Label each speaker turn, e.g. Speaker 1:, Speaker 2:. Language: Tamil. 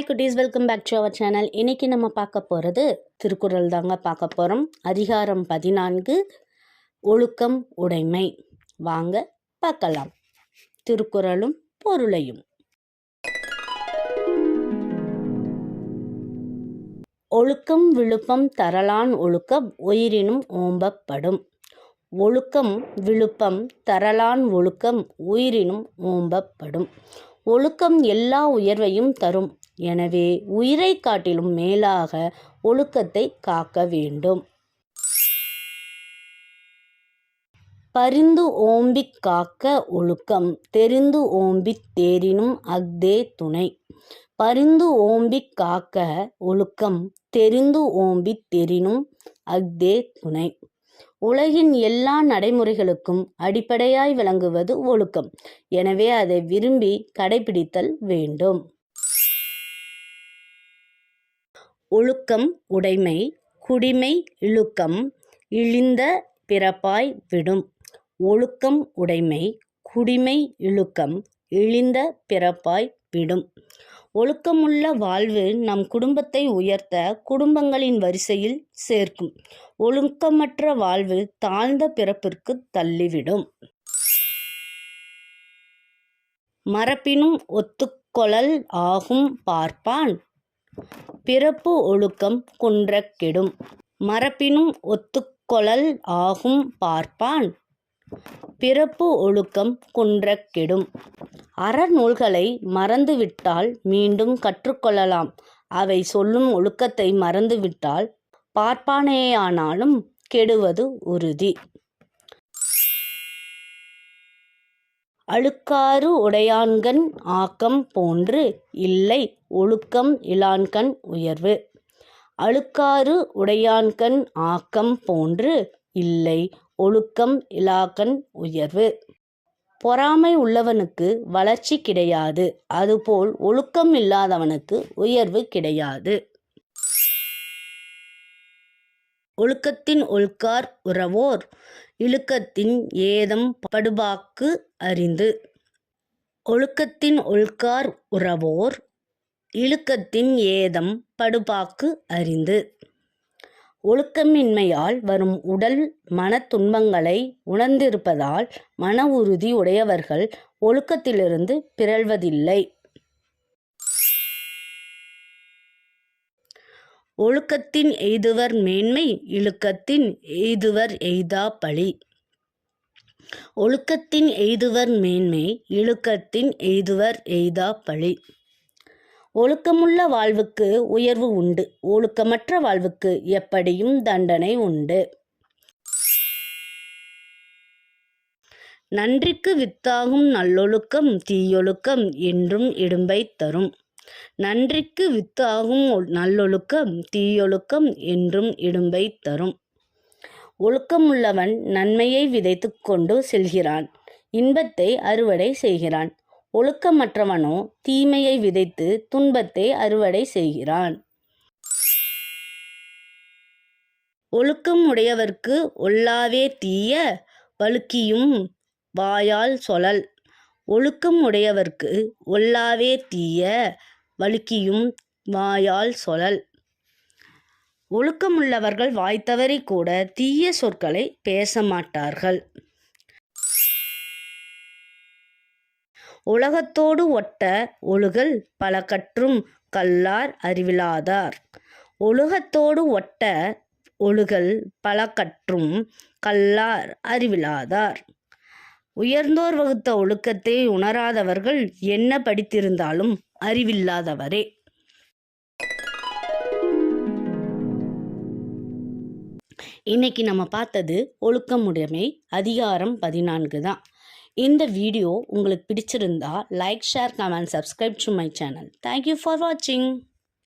Speaker 1: ஹாய் குட்டீஸ் welcome back to our channel இன்றைக்கி நம்ம பார்க்க போகிறது திருக்குறள் தாங்க பார்க்க போகிறோம் அதிகாரம் பதினான்கு ஒழுக்கம் உடைமை வாங்க பார்க்கலாம் திருக்குறளும் பொருளையும் ஒழுக்கம் விழுப்பம் தரலான் ஒழுக்க உயிரினும் ஓம்பப்படும் ஒழுக்கம் விழுப்பம் தரலான் ஒழுக்கம் உயிரினும் ஓம்பப்படும் ஒழுக்கம் எல்லா உயர்வையும் தரும் எனவே உயிரை காட்டிலும் மேலாக ஒழுக்கத்தை காக்க வேண்டும் பரிந்து ஓம்பிக் காக்க ஒழுக்கம் தெரிந்து ஓம்பித் தேறினும் அஃதே துணை பரிந்து ஓம்பிக் காக்க ஒழுக்கம் தெரிந்து ஓம்பித் தெரினும் அஃதே துணை உலகின் எல்லா நடைமுறைகளுக்கும் அடிப்படையாய் விளங்குவது ஒழுக்கம் எனவே அதை விரும்பி கடைபிடித்தல் வேண்டும் ஒழுக்கம் உடைமை குடிமை இழுக்கம் இழிந்த பிறப்பாய் விடும் ஒழுக்கம் உடைமை குடிமை இழுக்கம் இழிந்த பிறப்பாய் விடும் ஒழுக்கமுள்ள வாழ்வு நம் குடும்பத்தை உயர்த்த குடும்பங்களின் வரிசையில் சேர்க்கும் ஒழுக்கமற்ற வாழ்வு தாழ்ந்த பிறப்பிற்கு தள்ளிவிடும் மரப்பினும் ஒத்துக்கொளல் ஆகும் பார்ப்பான் பிறப்பு ஒழுக்கம் குன்றக்கெடும் கெடும் மரபினும் ஒத்துக்கொளல் ஆகும் பார்ப்பான் பிறப்பு ஒழுக்கம் குன்றக்கெடும் கெடும் அறநூல்களை மறந்துவிட்டால் மீண்டும் கற்றுக்கொள்ளலாம் அவை சொல்லும் ஒழுக்கத்தை மறந்துவிட்டால் பார்ப்பானேயானாலும் கெடுவது உறுதி அழுக்காறு உடையான்கண் ஆக்கம் போன்று இல்லை ஒழுக்கம் இலான்கண் உயர்வு அழுக்காறு உடையான்கண் ஆக்கம் போன்று இல்லை ஒழுக்கம் இலாக்கண் உயர்வு பொறாமை உள்ளவனுக்கு வளர்ச்சி கிடையாது அதுபோல் ஒழுக்கம் இல்லாதவனுக்கு உயர்வு கிடையாது ஒழுக்கத்தின் ஒழுக்கார் உறவோர் இழுக்கத்தின் ஏதம் படுபாக்கு அறிந்து ஒழுக்கத்தின் ஒழுக்கார் உறவோர் இழுக்கத்தின் ஏதம் படுபாக்கு அறிந்து ஒழுக்கமின்மையால் வரும் உடல் மன துன்பங்களை உணர்ந்திருப்பதால் மன உறுதி உடையவர்கள் ஒழுக்கத்திலிருந்து பிறழ்வதில்லை ஒழுக்கத்தின் எய்துவர் மேன்மை இழுக்கத்தின் எய்துவர் எய்தா பழி ஒழுக்கத்தின் எய்துவர் மேன்மை இழுக்கத்தின் எய்துவர் எய்தா பழி ஒழுக்கமுள்ள வாழ்வுக்கு உயர்வு உண்டு ஒழுக்கமற்ற வாழ்வுக்கு எப்படியும் தண்டனை உண்டு நன்றிக்கு வித்தாகும் நல்லொழுக்கம் தீயொழுக்கம் என்றும் இடும்பை தரும் நன்றிக்கு வித்தாகும் நல்லொழுக்கம் தீயொழுக்கம் என்றும் இடும்பை தரும் ஒழுக்கமுள்ளவன் நன்மையை விதைத்து கொண்டு செல்கிறான் இன்பத்தை அறுவடை செய்கிறான் ஒழுக்கமற்றவனோ தீமையை விதைத்து துன்பத்தை அறுவடை செய்கிறான் ஒழுக்கம் உடையவர்க்கு ஒல்லாவே தீய வழுக்கியும் வாயால் சொலல் ஒழுக்கம் உடையவர்க்கு ஒல்லாவே தீய வழுக்கியும் வாயால் சொலல் ஒழுக்கமுள்ளவர்கள் வாய்த்தவரை கூட தீய சொற்களை பேச மாட்டார்கள் உலகத்தோடு ஒட்ட ஒழுகல் பல கற்றும் கல்லார் அறிவிலாதார் ஒழுகத்தோடு ஒட்ட ஒழுகல் பல கற்றும் கல்லார் அறிவிலாதார் உயர்ந்தோர் வகுத்த ஒழுக்கத்தை உணராதவர்கள் என்ன படித்திருந்தாலும் அறிவில்லாதவரே இன்னைக்கு நம்ம பார்த்தது ஒழுக்கமுடைமை அதிகாரம் பதினான்கு தான் இந்த வீடியோ உங்களுக்கு பிடிச்சிருந்தா like share comment subscribe to my channel thank you for வாட்சிங்